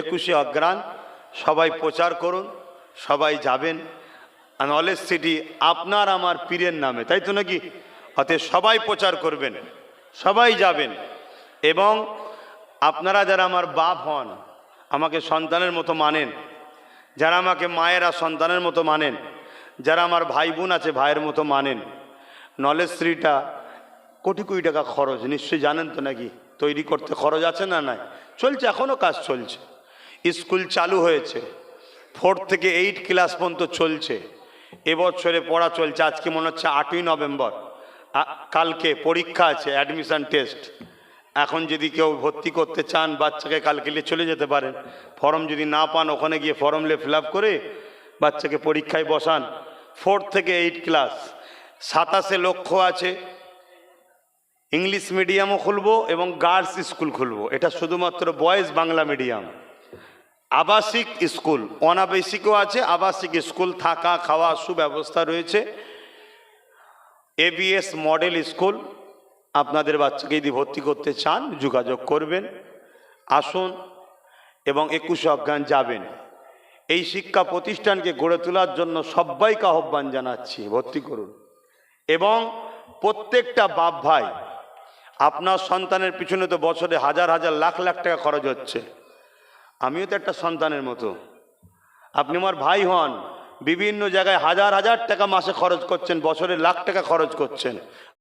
একুশে অগ্রাণ, সবাই প্রচার করুন, সবাই যাবেন। নলেজ সিটি আপনার আমার পীরের নামে, তাই তো নাকি? অতএব সবাই প্রচার করবেন, সবাই যাবেন। এবং আপনারা যারা আমার বাপ হন, আমাকে সন্তানের মতো মানেন, যারা আমাকে মায়েরা সন্তানের মতো মানেন, যারা আমার ভাই বোন আছে ভাইয়ের মতো মানেন, নলেজ শ্রীটা কোটি কোটি টাকা খরচ, নিশ্চয়ই জানেন তো নাকি? তৈরি করতে খরচ আছে না নাই? চলছে এখনও কাজ চলছে। স্কুল চালু হয়েছে। ফোর থেকে এইট ক্লাস পর্যন্ত চলছে। এবছরে পড়া চলছে। আজকে মনে হচ্ছে আটই নভেম্বর। কালকে পরীক্ষা আছে অ্যাডমিশন টেস্ট এখন যদি কেউ ভর্তি করতে চান, বাচ্চাকে কালকে নিয়ে চলে যেতে পারেন। ফর্ম যদি না পান, ওখানে গিয়ে ফর্ম নিয়ে ফিল করে বাচ্চাকে পরীক্ষায় বসান। ফোর থেকে এইট ক্লাস। সাতাশে লক্ষ্য আছে। ইংলিশ মিডিয়ামও খুলবো এবং গার্লস স্কুল খুলবো। এটা শুধুমাত্র বয়েজ বাংলা মিডিয়াম আবাসিক স্কুল, অনাবাসিকও আছে, আবাসিক স্কুল, থাকা, খাওয়া, সুব্যবস্থা রয়েছে। এবিএস মডেল স্কুল, আপনাদের বাচ্চাকে যদি ভর্তি করতে চান, যোগাযোগ করবেন, আসুন এবং একুশে অজ্ঞান যাবেন। এই শিক্ষা প্রতিষ্ঠানকে গড়ে তোলার জন্য সবাইকে আহ্বান জানাচ্ছি, ভর্তি করুন। এবং প্রত্যেকটা বাপ ভাই, আপনার সন্তানের পিছনে তো বছরে হাজার হাজার লাখ লাখ টাকা খরচ হচ্ছে। আমিও তো একটা সন্তানের মতো। আপনি আমার ভাই হন, বিভিন্ন জায়গায় হাজার হাজার টাকা মাসে খরচ করছেন, বছরে লাখ টাকা খরচ করছেন।